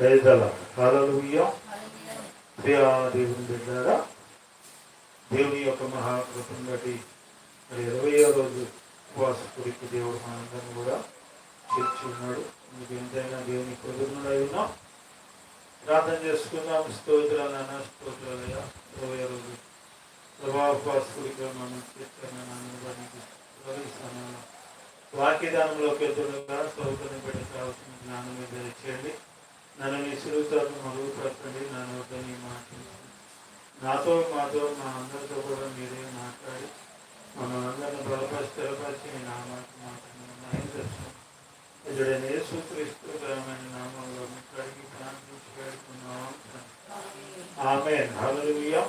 దయదల hallelujah Priya దేవుని బిడ్డారా దేవుని యొక్క మహాకృతం బట్టి మరి ఇరవయో రోజు ఉపవాస కుడికి దేవుడు మనందరినీ కూడా చేర్చి ఉన్నాడు. మీకు ఎంతైనా దేవుని కృతజ్ఞుడై ఉన్నాం. ప్రార్థన చేసుకుందాం. స్తోత్రాలు అన్న స్తోత్రాలయ ఇరవై రోజు ప్రభావపాస కుడికి మనం చేస్తాను వాక్యదానంలోకి వెళ్తుండగా సౌకర్యం పెట్టి కావాల్సిన జ్ఞానం మీద చేయండి. నన్ను నీ సులువుతాను మరుగుపరచండి నన్ను వద్ద నీ మాట్లాడి. నాతో మాతో మా అందరితో కూడా మీరే మాట్లాడి మనం అందరిని బలపరిచి స్థిరపరిచి నీ నామానికి మాట్లాడి ఇతడైన యేసు నామంలో ఇక్కడికి ప్రార్థించి పెడుతున్నాం ఆమె హల్లెలూయా.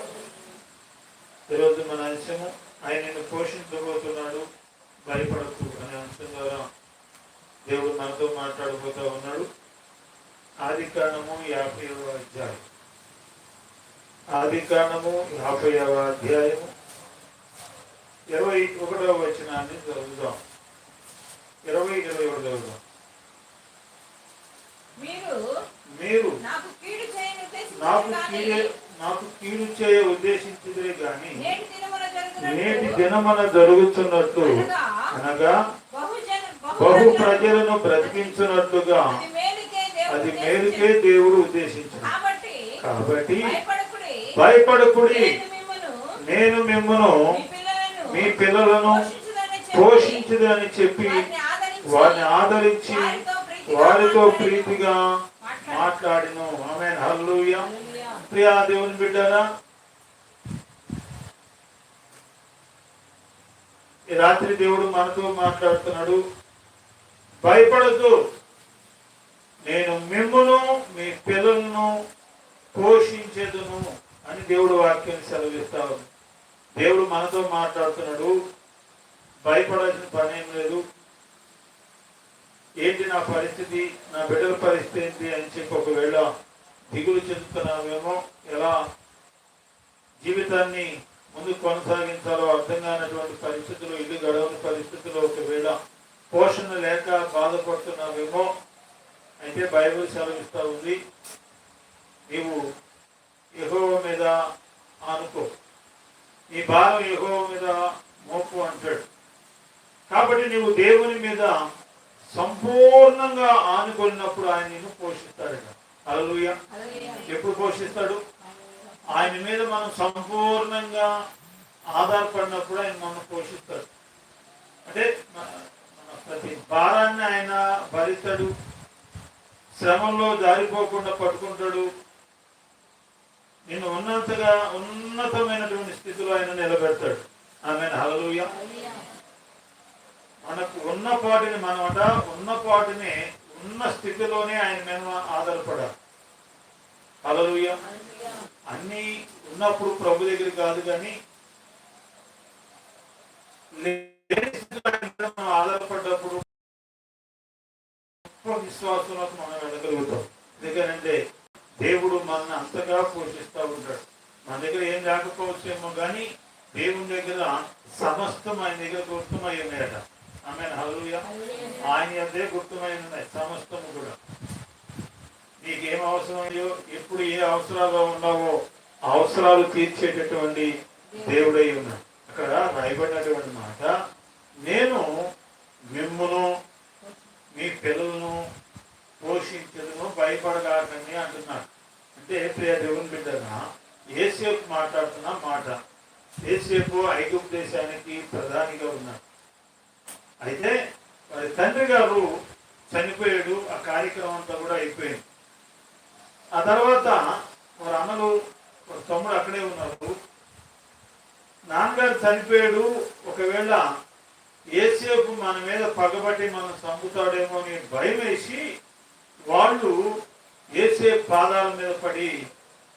ఈరోజు మన అంశము ఆయనను పోషించబోతున్నాడు భయపడకు అనే అంశం ద్వారా దేవుడు మనతో మాట్లాడబోతా ఉన్నాడు. ఆది కాండము యాభైవ అధ్యాయం ఆది కాండము యాభైవ అధ్యాయము. ఇరవై ఒకటవ వచనాన్ని చదువుదాం. ఇరవై ఇరవై ఒకటి చదువుదాం. మీరు మీరు నాకు కీడు నాకు కీడే చేయ ఉద్దేశించదే గాని నేటి దినమున జరుగుతున్నట్టు అనగా బహు ప్రజలను బ్రతికించున్నట్లుగా అది మేలుకే దేవుడు ఉద్దేశించాడు కాబట్టి భయపడకుడి. నేను మిమ్మును మీ పిల్లలను పోషించుదని చెప్పి వారిని ఆదరించి వారితో ప్రీతిగా మాట్లాడిను. ఆమె హల్లూయా. ప్రియా దేవుని బిడ్డారా ఈ రాత్రి దేవుడు మనతో మాట్లాడుతున్నాడు. భయపడద్దు. నేను మిమ్మును మీ పిల్లలను పోషించేదును అని దేవుడు వాక్యం సెలవిస్తాడు దేవుడు మనతో మాట్లాడుతున్నాడు. భయపడాల్సిన పని ఏం లేదు. ఏంటి నా పరిస్థితి? నా బిడ్డల పరిస్థితి ఏంటి అని చెప్పి ఒకవేళ దిగులు చెందుతున్నామేమో ఎలా జీవితాన్ని ముందు కొనసాగించాలో అర్థం కానటువంటి పరిస్థితులు ఇల్లు గడవని పరిస్థితులు ఒకవేళ పోషణ లేక బాధపడుతున్నావేమో అయితే బైబిల్ సెలవిస్తా ఉంది. నీవు యహోవ మీద ఆనుకో. నీ భారం యహోవ మీద మోపు అంటాడు. కాబట్టి నీవు దేవుని మీద సంపూర్ణంగా ఆనుకున్నప్పుడు ఆయన నిన్ను పోషిస్తాడట. హల్లెలూయా. ఎప్పుడు పోషిస్తాడు? ఆయన మీద మనం సంపూర్ణంగా ఆధారపడినప్పుడు ఆయన మనం పోషిస్తాడు. అంటే మన ప్రతి భారాన్ని ఆయన భరిస్తాడు. శ్రమంలో జారిపోకుండా పట్టుకుంటాడు. నిన్ను ఉన్నతగా ఉన్నతమైనటువంటి స్థితిలో ఆయన నిలబెడతాడు. ఆమె హలలుయ మనకు ఉన్న పాటిని మనమట ఉన్న పాటిని ఉన్న స్థితిలోనే ఆయన మేము ఆధారపడాలి. హలలుయ అన్ని ఉన్నప్పుడు ప్రభు దగ్గర కాదు కానీ ఆధారపడ్డప్పుడు గొప్ప విశ్వాసంలోకి మనం వెళ్ళగలుగుతాం ఎందుకంటే దేవుడు మనల్ని అంతగా పోషిస్తూ ఉంటాడు. మన దగ్గర ఏం లేకపోవచ్చేమో కానీ దేవుని దగ్గర సమస్తం ఆయన దగ్గర గుర్తమై ఉన్నాయట ఆమె ఆయన అదే గుర్తమై ఉన్నాయి సమస్తము కూడా. నీకేం అవసరమయ్యో ఎప్పుడు ఏ అవసరాల్లో ఉన్నావో అవసరాలు తీర్చేటటువంటి దేవుడై ఉన్నాడు. అక్కడ రాయబడినటువంటి మాట నేను మిమ్మును మీ పిల్లలను పోషించదును భయపడగాకని అంటున్నాడు అంటే ప్రియ దేవుని బిడ్డగా ఏసేపు మాట్లాడుతున్న మాట. ఏసేపు ఐగుప్తు దేశానికి ప్రధానిగా ఉన్నాడు అయితే వారి తండ్రి గారు చనిపోయాడు ఆ కార్యక్రమం అంతా కూడా అయిపోయింది. ఆ తర్వాత వారి అన్నలు వారి తమ్ముడు అక్కడే ఉన్నారు. నాన్నగారు చనిపోయాడు ఒకవేళ ఏసేపు మన మీద పగబట్టి మనం చంపుతాడేమో అని భయం వేసి వాళ్ళు ఏసేపు పాదాల మీద పడి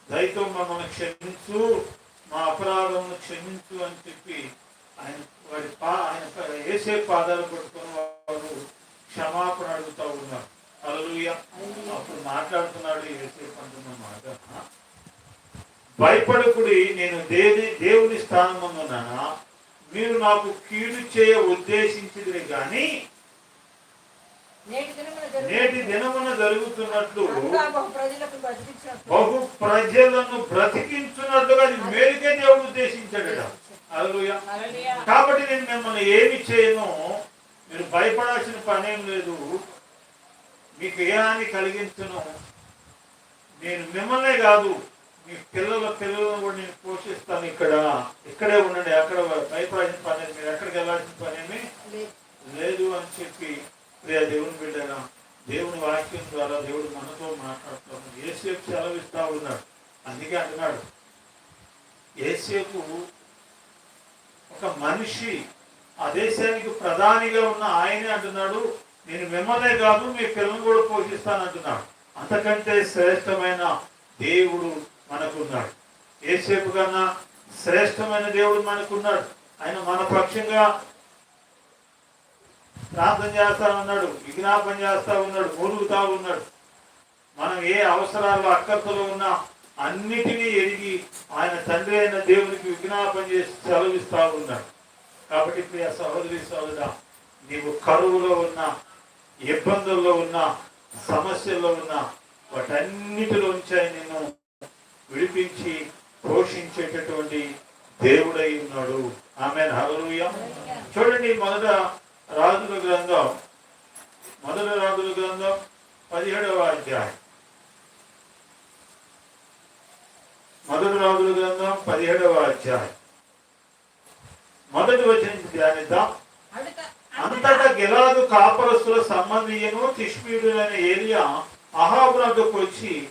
దయతో మమ్మల్ని క్షమించు మా అపరాధమును క్షమించు అని చెప్పి ఆయన వారి పా ఆయన ఏసే పాదాలు పట్టుకొని వారు క్షమాపణ అడుగుతా ఉన్నారు. హల్లెలూయా. అప్పుడు మాట్లాడుతున్నాడు ఏసేపు అంటున్న మాట. భయపడకుడి నేను దేవి దేవుని స్థానమందున్నానా మీరు నాకు కీడు చేయ ఉద్దేశించింది కానీ నేటి దినమున జరుగుతున్న నేటి దినమున జరుగుతున్నట్లు బహు ప్రజలను బ్రతికించున్నట్లుగా అది మేలుకే దేవుడు ఉద్దేశించాడట. హల్లెలూయా. హల్లెలూయా. కాబట్టి నేను మిమ్మల్ని ఏమి చేయను? మీరు భయపడాల్సిన పనేం లేదు. మీకు ఏ హాని కలిగించను? నేను మిమ్మల్నే కాదు. మీ పిల్లల పిల్లలను కూడా నేను పోషిస్తాను ఇక్కడ. ఇక్కడే ఉండండి అక్కడ భయపడాల్సిన పని మీరు ఎక్కడికి వెళ్ళాల్సిన పనేమి లేదు. అని చెప్పి ప్రియ దేవుని బిడ్డగా దేవుని వాక్యం ద్వారా దేవుడు మనతో మాట్లాడుతాము ఏసేపు సెలవిస్తా ఉన్నాడు. అందుకే అంటున్నాడు ఏసేపు ఒక మనిషి ఆ దేశానికి ప్రధానిగా ఉన్న ఆయనే అంటున్నాడు. నేను మిమ్మల్నే కాదు మీ పిల్లలు కూడా పోషిస్తాను అంటున్నాడు. అంతకంటే శ్రేష్టమైన దేవుడు మనకున్నాడు. ఏసేపు కన్నా శ్రేష్టమైన దేవుడు మనకున్నాడు. ఆయన మన పక్షంగా ప్రార్థన చేస్తా ఉన్నాడు విజ్ఞాపన చేస్తా ఉన్నాడు మూలుగుతా ఉన్నాడు. మనం ఏ అవసరాలు అక్కర్తలు ఉన్నా అన్నిటినీ ఎరిగి ఆయన తండ్రి అయిన దేవునికి విజ్ఞాపన చేసి సెలవిస్తా ఉన్నాడు. కాబట్టి ప్రియ సహోదరి సహోదర నీవు కరువులో ఉన్నా ఇబ్బందుల్లో ఉన్నా సమస్యల్లో ఉన్నా వాటన్నిటిలోంచి ఉంచాయి నిన్ను విడిపించి పోషించేటటువంటి దేవుడై ఉన్నాడు. ఆమె హల్లెలూయా. చూడండి మొదట రాజుల గ్రంథం. మొదటి రాజుల గ్రంథం పదిహేడవ అధ్యాయం. మొదటి రాజుల గ్రంథం పదిహేడవ అధ్యాయం. మొదటి వచ్చిన ధ్యానిద్దాం. అంతటా గిలాదు కాపరస్తుల సంబంధియను తిష్మీయుడైన ఏలియా అహాబునకు వచ్చి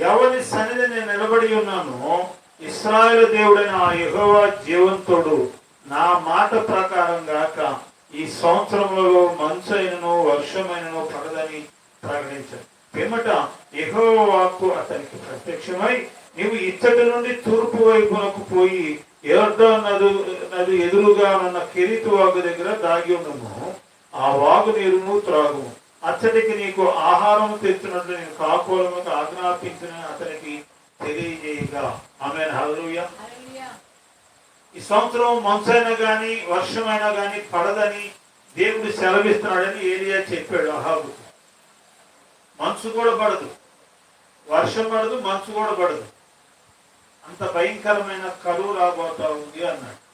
ఎవరి సన్నిధి నేను నిలబడి ఉన్నాను ఇస్రాయల్ దేవుడైన ఆ యెహోవా జీవంతుడు నా మాట ప్రకారం గాక ఈ సంవత్సరంలో మంచైనను వర్షమైనను పడదని ప్రకటించాడు. పిమ్మట యెహోవా వాక్కు అతనికి ప్రత్యక్షమై నీవు ఇచ్చటి నుండి తూర్పు వైపునకు పోయి ఎర్దో నదు నది ఎదురుగా ఉన్న కిరీతి వాగు దగ్గర దాగి ఉండము. ఆ వాగు నీరును త్రాగుము. అచ్చటికి నీకు ఆహారం తెచ్చినట్లు నేను కాకోలముకు ఆజ్ఞాపించిన అతనికి తెలియజేయగా. ఆమె హల్లెలూయా. ఈ సంవత్సరం మంచైనా గాని వర్షమైనా గాని పడదని దేవుడు సెలవిస్తున్నాడని ఏలియా చెప్పాడు అహాబు. మంచు కూడా పడదు. వర్షం పడదు మంచు కూడా పడదు. అంత భయంకరమైన కరువు రాబోతా ఉంది అన్నాడు.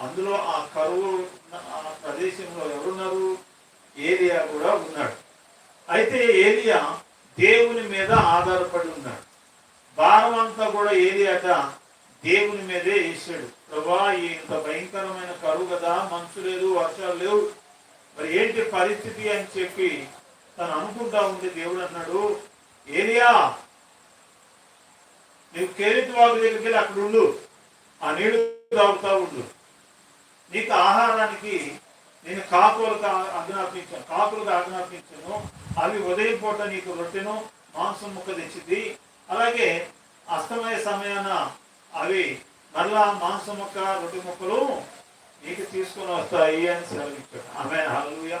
అందులో ఆ కరువు ఆ ప్రదేశంలో ఎవరున్నారు? ఏలియా కూడా ఉన్నాడు. అయితే ఏలియా దేవుని మీద ఆధారపడి ఉన్నాడు. భారం అంతా కూడా ఏలియాట దేవుని మీదే వేసాడు. ప్రభా ఇంత భయంకరమైన కరువు కదా మంచు లేదు వర్షాలు లేవు. మరి ఏంటి పరిస్థితి అని చెప్పి తను అనుకుంటా ఉంది దేవుడు అన్నాడు ఏలియా నీవు కేరిత వాగు దగ్గరికి వెళ్ళి అక్కడ ఉండు. ఆ నీళ్ళు తాగుతా ఉండు. నీకు ఆహారానికి నేను కాకులకు ఆజ్ఞాపించాను కాకులకు ఆజ్ఞాపించాను. అవి ఉదయం పూట నీకు రొట్టెను మాంసం ముక్క తెచ్చింది అలాగే అస్తమయ సమయాన అవి మరలా మాంసం ముక్క రొట్టె ముక్కలు నీకు తీసుకొని వస్తాయి అని సెలవిచ్చాడు. ఆమె హల్లెలూయా.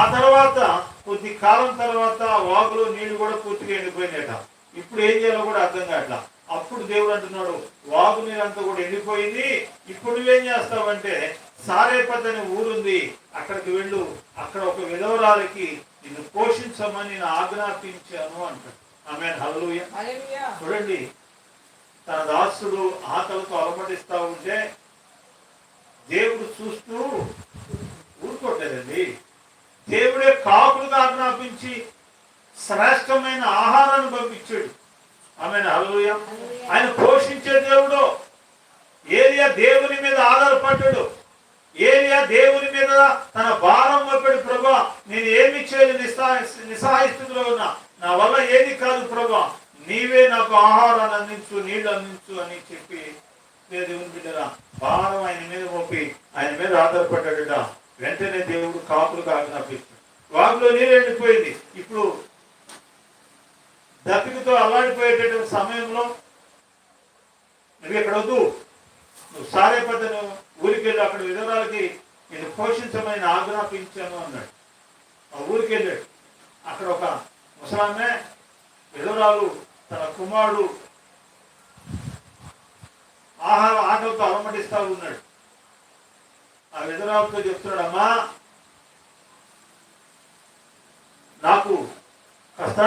ఆ తర్వాత కొద్ది కాలం తర్వాత వాగులో నీళ్ళు కూడా పూర్తిగా ఎండిపోయినట ఇప్పుడు ఏం చేయాలో కూడా అర్థం కావట్లా. అప్పుడు దేవుడు అంటున్నాడు వాగు నీరంతా కూడా ఎండిపోయింది. ఇప్పుడు నువ్వేం చేస్తావంటే సారేపత్ అనే ఊరుంది. అక్కడికి వెళ్ళు. అక్కడ ఒక విధవరాలకి నిన్ను పోషించమని నేను ఆజ్ఞాపించాను అంటాడు. ఆమె. చూడండి తన దాసుడు ఆకలితో అలమటిస్తా ఉంటే దేవుడు చూస్తూ ఊరుకోట్లేదండి. దేవుడే కాకులుగా ఆజ్ఞాపించి శ్రేష్టమైన ఆహారాన్ని పంపించాడు. ఆమె హల్లెలూయా. ఆయన పోషించే దేవుడు ఏలియా దేవుని మీద ఆధారపడ్డాడు. ఏలియా దేవుని మీద తన భారం మోపెడు ప్రభా నేను ఏమి చేయలేదు నిస్సా నిస్సహాయ ఉన్నా? నా వల్ల ఏది కాదు ప్రభా. నీవే నాకు ఆహారాన్ని అందించు నీళ్ళు అందించు అని చెప్పి దేవుని బిడ్డరా భారం ఆయన మీద మోపి ఆయన మీద ఆధారపడ్డాడట వెంటనే దేవుడు కాపులు ఆజ్ఞాపిస్తాడు వాగులో నీరు ఎండిపోయింది. ఇప్పుడు దప్పికతో అల్లాడిపోయేటటువంటి సమయంలో నువ్వు ఇక్కడ వద్దు. నువ్వు సారే సారేపద్దను ఊరికి వెళ్ళి అక్కడ విధవరాలకి నేను పోషించమని ఆజ్ఞాపించాను అన్నాడు. ఆ ఊరికి వెళ్ళాడు. అక్కడ ఒక ముసలామె విధవరాలు తన కుమారుడు ఆహార ఆకలితో అలమటిస్తా ఉన్నాడు. ఆ విధవరాలతో చెప్తున్నాడు అమ్మా నాకు కాస్త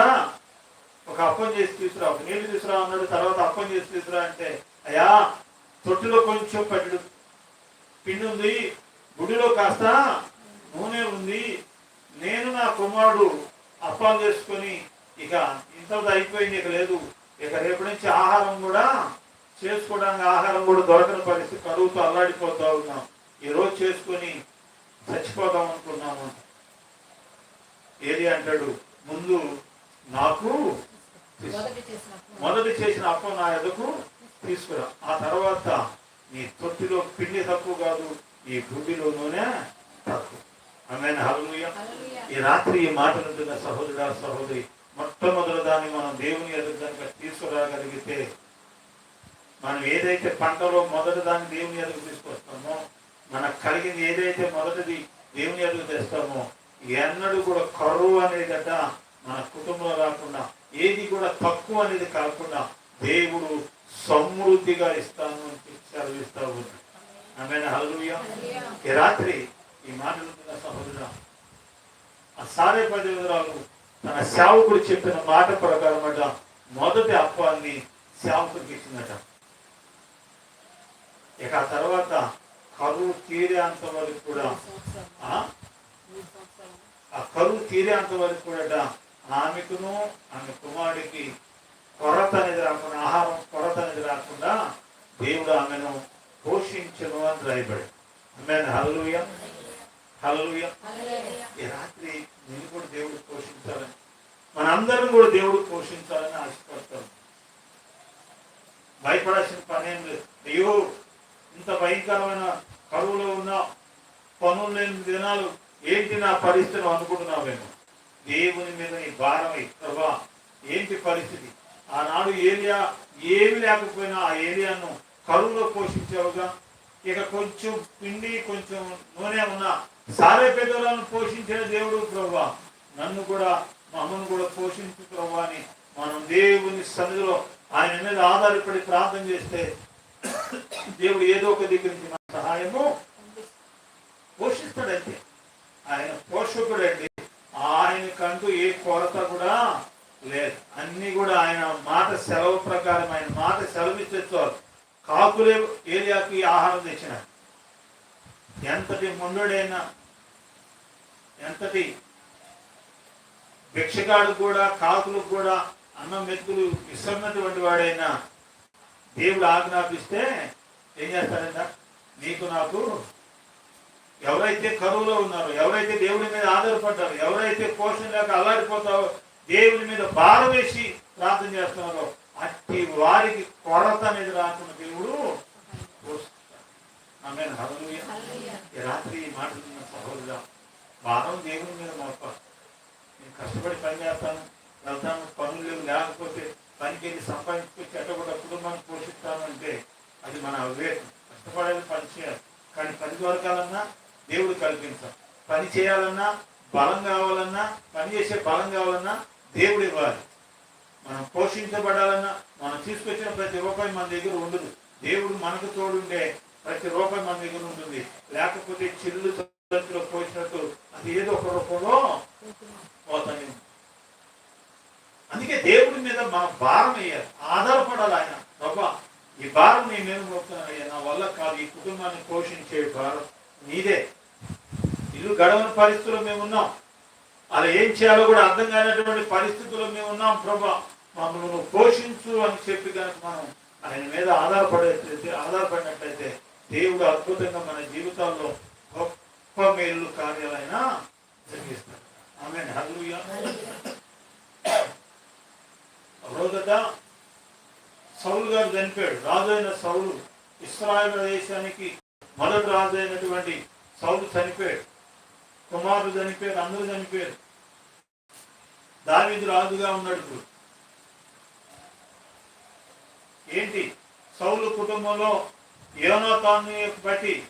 ఒక అప్పం చేసి తీసుకురా ఒక నీళ్ళు తీసుకురా అన్నాడు. తర్వాత అప్పం చేసి తీసుకురా అంటే అయ్యా తొట్టిలో కొంచెం పట్టు పిండి ఉంది గుడిలో కాస్త నూనె ఉంది. నేను నా కుమారుడు అప్పాలు చేసుకొని ఇక ఇంతది అయిపోయింది ఇక లేదు. ఇక రేపు నుంచి ఆహారం కూడా చేసుకోవడానికి ఆహారం కూడా దొరకని పరిస్థితి కరువుతో అల్లాడిపోతా ఉన్నాం. ఈ రోజు చేసుకొని చచ్చిపోదాం అనుకున్నాము. ఏది అంటాడు? ముందు నాకు మొదటి చేసిన అప్ప నా ఎదకు తీసుకురా. ఆ తర్వాత నీ తొట్టిలో పిండి తక్కువ కాదు ఈ గుడ్డిలో నూనె తక్కువ ఆమె హల్లెలూయా హల్లెలూయా. ఈ రాత్రి ఈ మాటలు ఉంటున్న సహోదరుడా సహోదరి మొట్టమొదటి దాన్ని మనం దేవుని ఎదురు కనుక తీసుకురాగలిగితే మనం ఏదైతే పంటలో మొదటి దాన్ని దేవుని ఎదుగు తీసుకొస్తామో మనకు కలిగింది ఏదైతే మొదటిది దేవుని ఎదుగు తెస్తామో ఎన్నడూ కూడా కరువు అనేదట మన కుటుంబంలో రాకుండా ఏది కూడా తక్కువ అనేది కాకుండా దేవుడు సమృద్ధిగా ఇస్తాను అని సెలవిస్తా ఉన్నాడు ఆమె. ఈ రాత్రి ఈ మాటలు విన్న సహోదరుడా ఆ సారే పదివరాలు తన సేవకుడు చెప్పిన మాట ప్రకారం అట మొదటి అప్పాన్ని సేవకుడికి ఇచ్చిందట ఇక ఆ తర్వాత కరువు తీరేంత వరకు కూడా. ఆ కరువు తీరేంత వరకు కూడా ఆమెకును ఆమె కుమారుడికి కొరత అనేది రాకుండా ఆహారం కొరత అనేది రాకుండా దేవుడు ఆమెను పోషించను అని రాయబడి ఆమెను హల్లుయ హల్లుయ ఈ రాత్రి నేను కూడా దేవుడు పోషించాలని మనందరం కూడా దేవుడు పోషించాలని ఆశపడతాం. భయపడాల్సిన పని ఏం లేదు. అయ్యో ఇంత భయంకరమైన కరువులో ఉన్న పనులు లేని దినాలు ఏంటి నా పరిస్థితి అనుకుంటున్నావేమో? దేవుని మీద నీ భారం ప్రభా ఏంటి పరిస్థితి? ఆనాడు ఏరియా ఏమి లేకపోయినా ఆ ఏరియాను కరువులో పోషించావుగా ఇక కొంచెం పిండి కొంచెం నూనె ఉన్న సారే పెద్దలను పోషించిన దేవుడు ప్రభా నన్ను కూడా మమ్మల్ని కూడా పోషించు ప్రభా అని మనం దేవుని సన్నిధిలో ఆయన మీద ఆధారపడి ప్రార్థన చేస్తే దేవుడు ఏదో ఒక దగ్గర నుంచి మన సహాయము పోషిస్తాడంతే ఆయన పోషకుడు అండి ఆయనకంటూ ఏ కొరత కూడా లేదు. అన్ని కూడా ఆయన మాట సెలవు ప్రకారం ఆయన మాట సెలవు చాలు కాకులే ఏరియాకి ఆహారం తెచ్చిన ఎంతటి ముందుడైనా ఎంతటి భిక్షగాడు కూడా కాకులకు కూడా అన్నం మెతుకులు ఇస్తున్నటువంటి వాడైనా దేవుడు ఆజ్ఞాపిస్తే ఏం చేస్తారంట నీకు నాకు ఎవరైతే కరువులో ఉన్నారో ఎవరైతే దేవుడి మీద ఆధారపడ్డారో ఎవరైతే పోషణ లేక అల్లాడిపోతారో దేవుడి మీద భారం వేసి ప్రార్థన చేస్తున్నారో. అట్టి వారికి కొరత అనేది రాకుండా దేవుడు. హల్లెలూయా. ఈ రాత్రి ఈ మాట విన్న సహోదరుడా భారం దేవుడి మీద మోపాలి నేను కష్టపడి పని చేస్తాను వెళ్తాను పనులు లేవు. లేకపోతే పనికి వెళ్ళి సంపాదించుకొచ్చి ఎట్ట కూడా కుటుంబాన్ని పోషిస్తాను అంటే అది మన వివేకం కష్టపడేది పని చేయాలి. కానీ పని దొరకాలన్నా దేవుడు కల్పించాలి. పని చేయాలన్నా బలం కావాలన్నా పని చేసే బలం కావాలన్నా దేవుడు ఇవ్వాలి. మనం పోషించబడాలన్నా మనం తీసుకొచ్చిన ప్రతి రూపాయి మన దగ్గర ఉండదు దేవుడు మనకు తోడుండే ప్రతి రూపాయి మన దగ్గర ఉంటుంది. లేకపోతే చిల్లు తల్లిలో పోసినట్టు అది ఏదో ఒక రూపంలో పోతాయి అందుకే దేవుడి మీద మన భారం వేయాలి. ఆధారపడాలి ఆయన. బాబా ఈ భారం నేను మీద మోపుతున్నానయ్యా నా వల్ల కాదు. ఈ కుటుంబాన్ని పోషించే భారం నీదే. ఇల్లు గడవని పరిస్థితుల్లో మేము ఉన్నాం. అలా ఏం చేయాలో కూడా అర్థం కానటువంటి పరిస్థితుల్లో మేము ఉన్నాం ప్రభా. మమ్మల్ని పోషించు అని చెప్పి కనుక మనం ఆయన మీద ఆధారపడేట్లయితే ఆధారపడినట్లయితే దేవుడు అద్భుతంగా మన జీవితాల్లో గొప్ప మేలు కార్యాలైన జరిగిస్తాడు. ఆమె హల్లుయా రోజట సౌలు గారు చనిపోయాడు. రాజు అయిన సౌలు ఇస్రాయల్ దేశానికి మొదటి రాజు అయినటువంటి సౌలు చనిపోయాడు. కుమారుడు చనిపోయారు అందరూ చనిపోయారు. దావీదు రాజుగా ఉన్నాడు ఇప్పుడు. ఏంటి? సౌలు కుటుంబంలో యోనాతాన్ని బట్టి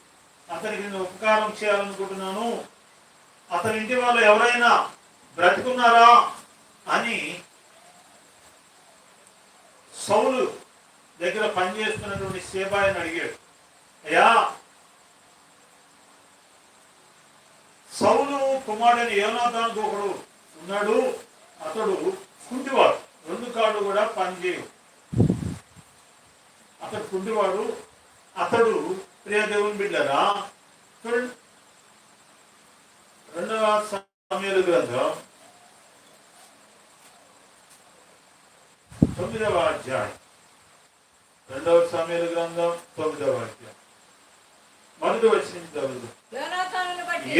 అతనికి నేను ఉపకారం చేయాలనుకుంటున్నాను. అతని ఇంటి వాళ్ళు ఎవరైనా బ్రతుకున్నారా అని సౌలు దగ్గర పనిచేస్తున్నటువంటి సేబాయిని అడిగాడు. అయ్యా సౌలు కుమారుడైన యోనాథానికి ఒకడు ఉన్నాడు. అతడు కుంటివాడు. రెండు కాళ్ళు కూడా పనిచేయవు. అతడు కుంటివాడు. అతడు ప్రియదేవుని బిడ్డరా. చూడండి. రెండవ సమయాల గ్రంథం తొమ్మిదవ అధ్యాయం. రెండవ సమయాల గ్రంథం తొమ్మిదవ అధ్యాయం. మొదటి వచ్చిన చదువు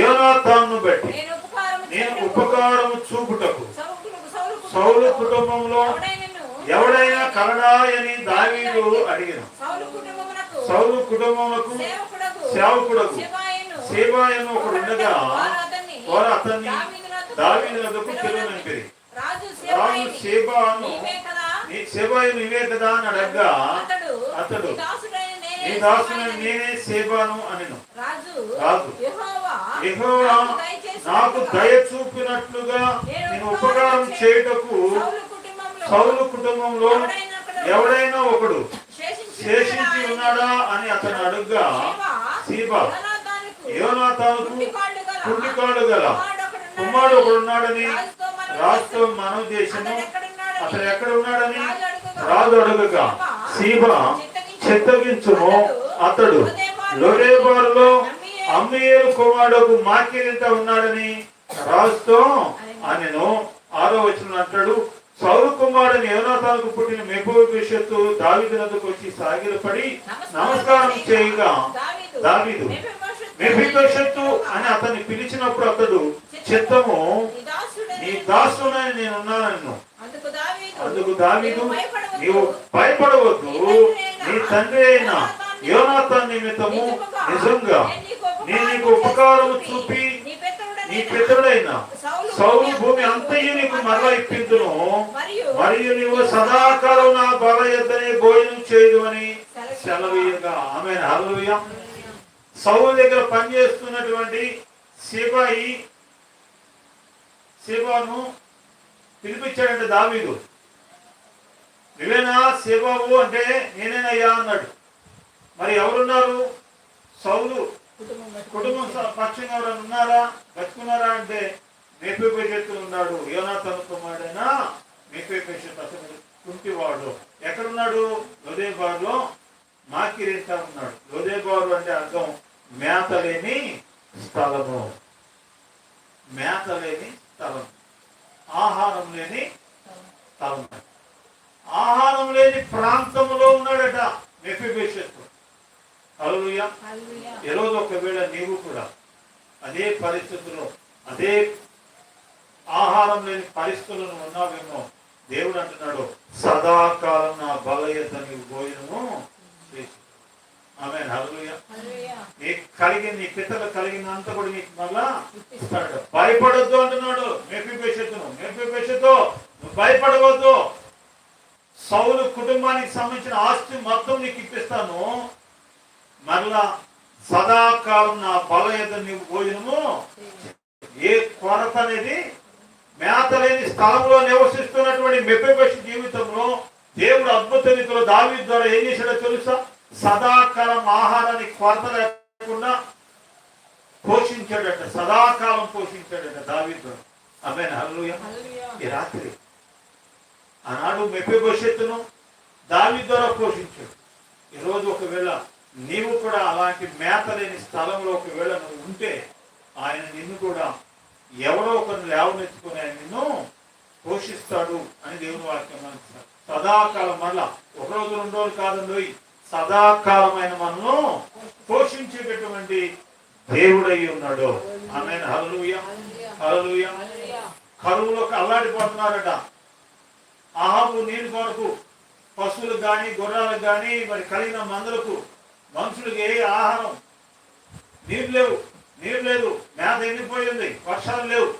యోనాతానును బట్టి. నేను ఉపకారము చూపుటకు. సౌలు- కుటుంబంలో ఎవడైనా కలడాయని దావీదు అడిగిన. సౌలు కుటుంబములకు సేవకుడకు సేవాయను ఒకడు ఉండగా వారు అతన్ని పిలువనంపిరి. పిలువనంపిరి. రాజు సేబాను సేబాయు నీవే కదా? అని అడగ్గా అతడు నీ దాసుని. నేనే సేబాను అనెను. యెహోవా యెహోవా నాకు దయ చూపినట్లుగా నేను ఉపకారం చేయుటకు సౌలు కుటుంబంలో ఎవడైనా ఒకడు శేషించి ఉన్నాడా అని అతను అడుగ్గా సీబా యోనాతానుకు కుంటికాళ్ళు గల కుమారుడు ఒకడు ఉన్నాడని రాజుతో మనవి చేసెను అతడు ఎక్కడ ఉన్నాడని రాజు అడుగగా. సీబా చిత్తగించును. అతడు లోడేబారులో అమ్మేరు కుమారుడు మాకిరింత ఉన్నాడని రాజుతో ఆయనను ఆరో వచ్చిన అంటాడు సౌరు కుమారుని యోనాతానికి పుట్టిన మెభవిష్యత్తు దావిదునకు వచ్చి సాగిలపడి నమస్కారం చేయగా దావీదు మెఫిభవిష్యత్తు అని అతన్ని పిలిచినప్పుడు అతడు చిత్తము నీ దాసునని నేను ఉన్నాను అందుకు దావీదు నీవు భయపడవద్దు. నీ తండ్రి అయిన యోనాథన్ నిమిత్తము నిజంగా నేను నీకు ఉపకారము చూపి నీ పితరుడైన సౌలు భూమి అంతయు నీకు మరల ఇప్పించును. మరియు నీవు సదాకాలం నా బల ఎద్దనే భోజనం చేయదు అని సెలవీయగా ఆమె హల్లెలూయా. సౌలు దగ్గర పనిచేస్తున్నటువంటి సిపాయి శివాను పిలిపించాడంటే దావీదు. నువ్వేనా శివావు అంటే నేనేనయ్యా అన్నాడు. మరి ఎవరున్నారు? సౌలు కుటుంబం పక్షంగా ఎవరైనా ఉన్నారా? బతుకున్నారా అంటే మేపేపేషత్తు ఉన్నాడు. యోనాథన్ కుమారుడైనా మేపేపేషత్ అతను కుంటివాడు. ఎక్కడున్నాడు? లోదేబారులో మాకిరేస్తా ఉన్నాడు. లోదేబారు అంటే అర్థం మేత లేని స్థలము. మేత లేని స్థలం. ఆహారం లేని స్థలం. ఆహారం లేని ప్రాంతంలో ఉన్నాడట మెఫిబేషత్తు హల్లెలూయా. ఈరోజు ఒకవేళ నీవు కూడా అదే పరిస్థితుల్లో అదే ఆహారం లేని పరిస్థితులను ఉన్నావేమో దేవుడు అంటున్నాడు సదాకాలం నా బలయత నీవు భోజనము ఆమె హల్లెలూయా. నీకు కలిగిన నీ పితలు కలిగినంత కూడా నీకు మళ్ళా ఇస్తాడు. భయపడొద్దు అంటున్నాడు. మెఫిబేషత్తును మెఫిబేషతో నువ్వు భయపడవద్దు. సౌలు కుటుంబానికి సంబంధించిన ఆస్తి మొత్తం నీకు ఇప్పిస్తాను. మరలా సదాకాలం నా బల నీవు భోజనము ఏ కొరత అనేది మేత లేని స్థలంలో నివసిస్తున్నటువంటి మెప్పెబెష్ జీవితంలో దేవుడు అద్భుత రీతిలో దావి ద్వారా ఏం చేశాడో తెలుసా? సదాకాలం ఆహారానికి కొరత లేకుండా పోషించాడట సదాకాలం పోషించాడట దావి ద్వారా. ఆమె హల్లుయ ఈ రాత్రి ఆనాడు మెప్పే భవిష్యత్తును దావి ద్వారా పోషించాడు. ఈరోజు ఒకవేళ నీవు కూడా అలాంటి మేత లేని స్థలంలో ఒకవేళ నువ్వు ఉంటే ఆయన నిన్ను కూడా ఎవరో ఒకరిని లేవనెత్తుకుని ఆయన నిన్ను పోషిస్తాడు అని దేవుని వాక్యం మనకు సదాకాలం మళ్ళా ఒక రోజు రెండు రోజులు కాదండి సదాకాలమైన మనను పోషించేటటువంటి దేవుడై ఉన్నాడు. ఆమె హలలుయ హలలుయ కరువులోకి అల్లాడిపోతున్నారట. ఆహాబు నీరు కొరకు పశువులకు కానీ గుర్రాలకు కానీ మరి కలిగిన మందులకు మనుషులకి ఏ ఆహారం? నీరు లేవు నీరు లేదు మేత ఎండిపోయింది వర్షాలు లేవు.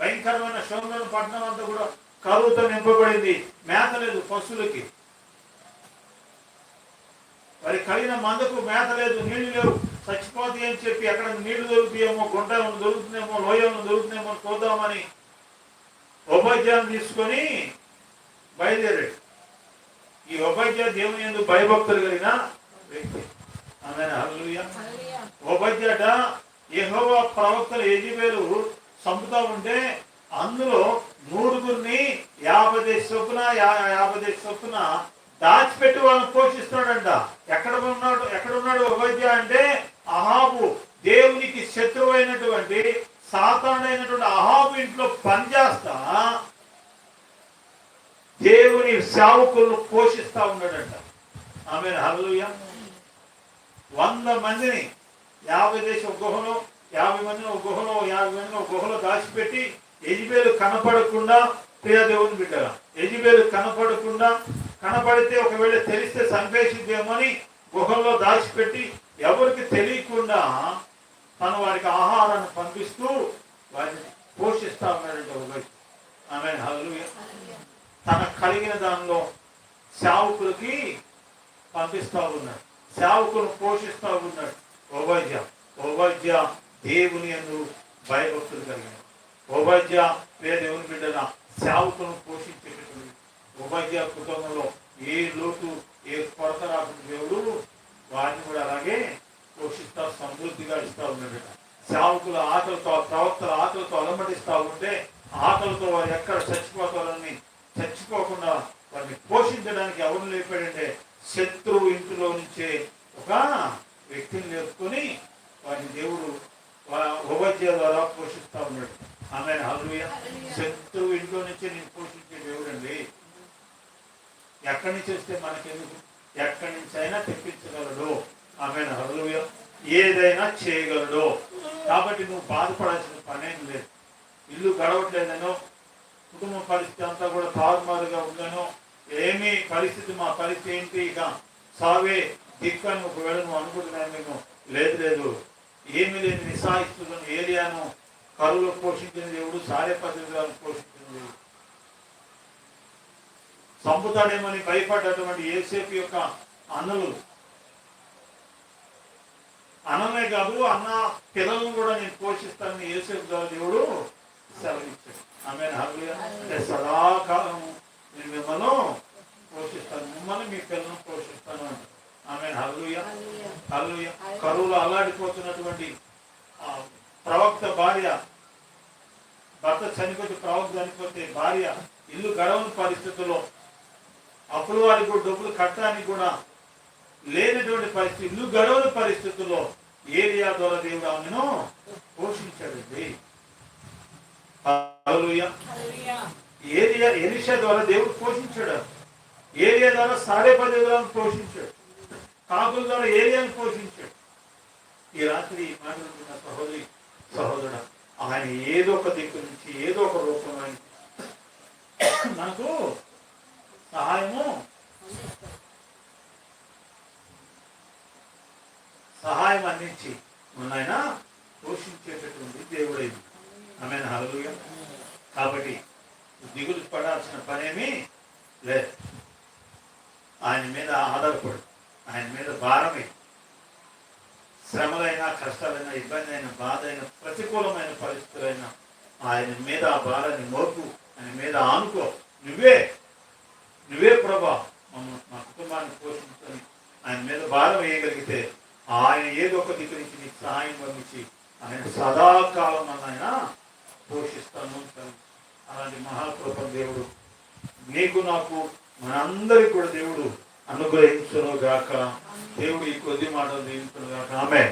భయంకరమైన శోభన పట్టణం అంతా కూడా కరువుతో నింపబడింది మేత లేదు పశువులకి. మరి కలిగిన మందుకు మేత లేదు నీళ్ళు లేవు. చచ్చిపోతాయి అని చెప్పి ఎక్కడ నీళ్ళు దొరుకుతాయేమో గుంట దొరుకుతుందేమో లోయ దొరుకుతుందేమో చూద్దామని ఉపాధ్యాయం తీసుకొని బయలుదేరాడు. ఈ ఉపాధ్యాయ దేవుని ఎందుకు భయభక్తులు కలిగిన వ్యక్తి. ఉపాధ్యాయుడ యెహోవా ప్రవక్తలు ఎజిబేలు చంపుతా ఉంటే అందులో నూరుగురిని యాభై చొప్పున యాభై చొప్పున దాచిపెట్టి వాళ్ళని పోషిస్తున్నాడంట. ఎక్కడ ఉన్నాడు ఎక్కడ ఉన్నాడు ఉపద్య అంటే అహాబు దేవునికి శత్రువైనటువంటి సాతానుడైనటువంటి అహాబు ఇంట్లో పనిచేస్తా దేవుని సేవకులను పోషిస్తా ఉన్నాడంట. ఆమె హల్లుయ వంద మందిని యాభై దేశం ఒక గుహలో యాభై మందిని ఒక గుహలో యాభై మందిని ఒక గుహలో దాచిపెట్టి ఎజిబేలు కనపడకుండా ప్రియదేవుని బిడ్డ ఎజిబేలు కనపడకుండా కనపడితే ఒకవేళ తెలిస్తే సంపేషిద్దేమని గుహల్లో దాచిపెట్టి ఎవరికి తెలియకుండా తను వారికి ఆహారాన్ని పంపిస్తూ వారిని పోషిస్తా ఉన్నాడంటే ఒక వ్యక్తి. ఆమె హల్లుయ తనకు కలిగిన దానిలో సేవకులకి పంపిస్తూ ఉన్నాడు సేవకులను పోషిస్తూ ఉన్నాడు. ఓబజ్య ఓబజ్య దేవుని అందు భయభక్తులు కలిగిన ఓబజ్య వే దేవుని బిడ్డల సేవకులను పోషించేటటువంటి ఓబజ్య కుటుంబంలో ఏ లోటు ఏ కొరత రాకుండా దేవుడు వారిని కూడా అలాగే పోషిస్తా సమృద్ధిగా ఇస్తా ఉన్నాడు సేవకుల ఆకలితో ప్రవక్తల ఆకలితో అలమటిస్తూ ఉంటే ఆకలితో వారు ఎక్కడ చచ్చిపోతారని చచ్చిపోకుండా వారిని పోషించడానికి ఎవరు లేపాడంటే శత్రువు ఇంటిలో నుంచే ఒక వ్యక్తిని లేపుకొని వారిని దేవుడు ఉపద్య ద్వారా పోషిస్తా ఉన్నాడు. ఆమె హల్లుయ శత్రువు ఇంట్లో నుంచే నేను పోషించే దేవుడు అండి ఎక్కడి నుంచి వస్తే మనకెందుకు? ఎక్కడి నుంచి అయినా తెప్పించగలడు. ఆమె హల్లుయ ఏదైనా చేయగలడు. కాబట్టి నువ్వు బాధపడాల్సిన పనేం లేదు. ఇల్లు గడవట్లేదనో కుటుంబ పరిస్థితి అంతా కూడా తారుమారుగా ఉందనో ఏమి పరిస్థితి మా పరిస్థితి ఏంటి? ఇక సావే దిక్కు అని ఒకవేళ నువ్వు అనుకుంటున్నాను నేను లేదు లేదు. ఏమి లేని నిస్సాయిస్తున్న ఏరియాను కరువులో పోషించిన దేవుడు సారే పద్ధతులను పోషించిన దేవుడు. చంపుతాడేమని భయపడ్డటువంటి ఏసేపు యొక్క అన్నలు. అన్నమే కాదు అన్న పిల్లలను కూడా నేను పోషిస్తానని ఏసేపు ద్వారా దేవుడు సెలవిచ్చాడు. ఆమె అంటే సదాకాలం నేను మిమ్మల్ని పోషిస్తాను. మిమ్మల్ని మీ పిల్లలను పోషిస్తాను అంటే ఆమె హల్లుయ హల్లుయ కరువులో అల్లాడిపోతున్నటువంటి ప్రవక్త భార్య భర్త చనిపోతే ప్రవక్త చనిపోతే భార్య ఇల్లు గడవని పరిస్థితుల్లో అప్పుడు వారికి కూడా డబ్బులు కట్టడానికి కూడా లేనటువంటి పరిస్థితి ఇల్లు గడవని పరిస్థితుల్లో ఏరియా ద్వారా దేవుడు ఆమెను పోషించాడండి. ఏరియా ఎలిషా ద్వారా దేవుడు పోషించాడు. ఏరియా ద్వారా సాడే పది ద్వారా పోషించాడు. కాపుల ద్వారా ఏరియాను పోషించాడు. ఈ రాత్రి ఈ మాటలు సహోదరి సహోదరుడు ఆయన ఏదో ఒక దిక్కు నుంచి ఏదో ఒక రూపం ఆయన మనకు సహాయము సహాయం అందించి ఆయన పోషించేటటువంటి దేవుడైంది ఆమె హల్లెలూయా. కాబట్టి దిగులు పడాల్సిన పనేమీ లేదు. ఆయన మీద ఆధారపడు. ఆయన మీద భారమే. శ్రమలైనా కష్టాలైనా ఇబ్బంది అయిన బాధ అయిన ప్రతికూలమైన పరిస్థితులైనా ఆయన మీద ఆ భారాన్ని మోపు ఆయన మీద ఆనుకో. నువ్వే. నువ్వే ప్రభా. మమ్మల్ని మా కుటుంబాన్ని పోషించుకొని ఆయన మీద భారం వేయగలిగితే ఆయన ఏదో ఒక దిక్కు నుంచి నీకు సహాయం పంపించి ఆయన సదాకాలం నన్ను ఆయన పోషిస్తాను అలాంటి మహాకృప దేవుడు. నీకు నాకు మనందరికి కూడా దేవుడు అనుగ్రహించును గాక దేవుడు ఈ కొద్ది మాటలు దీవించును గాక ఆమె